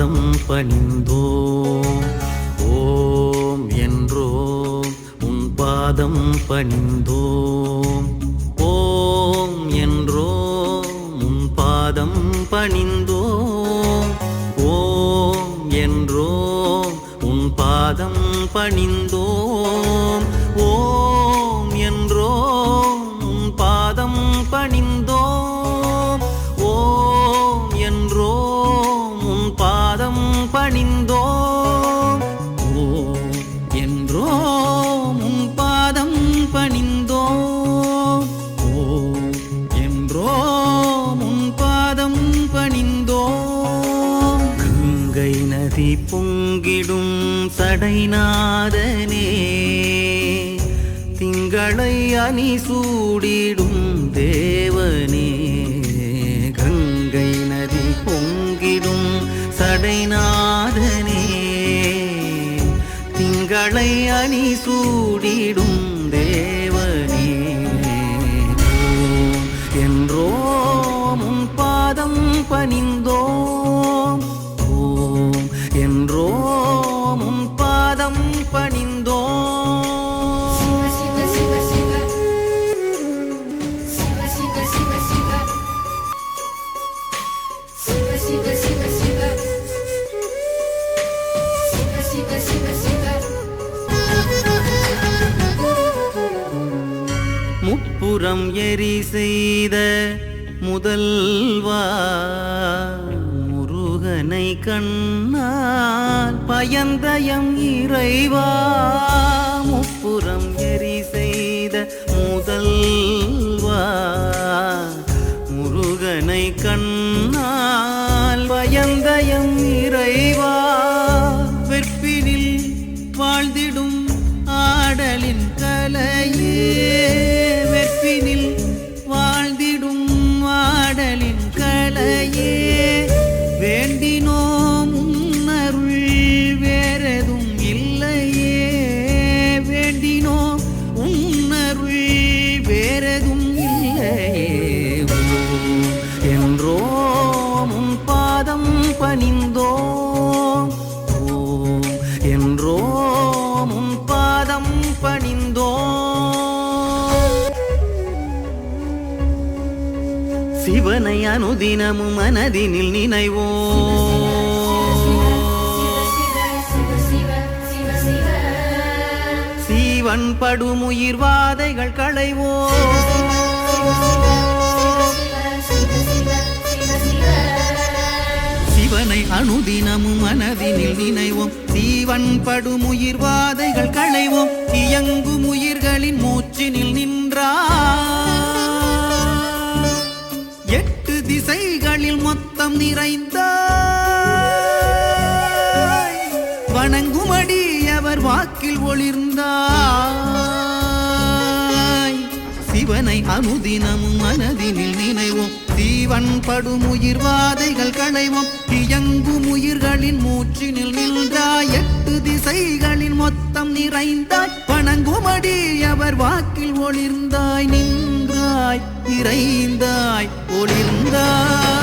பாதம் பணிந்தோம். ஓம் என்றோம் உன் பாதம் பணிந்தோம். ஓம் என்றோம் உன் பாதம் பணிந்தோம். ஓம் என்றோம் உன் பாதம் பணிந்தோம். கங்கை பொங்கிடும் சடைநாதனே. திங்களை அணி சூடிடும் தேவனே. கங்கை நதி பொங்கிடும் சடைநாதனே. திங்களை அணி சூடிடும் தேவ Siva, முப்புறம் எரி செய்த முதல்வா. முருகனை கண்ணால் பயந்தயம் இறைவா. முப்புறம் எரி செய்த முதல்வா. முருகனை கண்ணால் பயந்தயம் இறைவா. வெற்பினில் வாழ்ந்திடும் ஆடலின் கலையே. வெற்பினில் சிவனை அனுதினமும் மனதினில் நினைவோ Siva, சீவன் படுமுயிர் வாதைகள் களைவோ சிவனை அனுதினமும் மனதினில் நினைவோம். சீவன் படுமுயிர் வாதைகள் களைவோம். இயங்கும் உயிர்களின் மூச்சினில் நின்றார். எட்டு திசைகளில் மொத்தம் நிறைந்த வணங்குமடி அவர் வாக்கில் ஒளிர்ந்தாய். சிவனை அனுதினமும் மனதினில் நினைவோம். தீவன் படும் உயிர் வாதைகள் களைவோம். இயங்கும் உயிர்களின் மூச்சினில் நின்றாய். எட்டு திசைகளின் மொத்தம் நிறைந்தாய். வணங்குமடி அவர் வாக்கில் ஒளிர்ந்தாய். நின்றாய் இறைந்தாய் ஒளிர்ந்தாய்.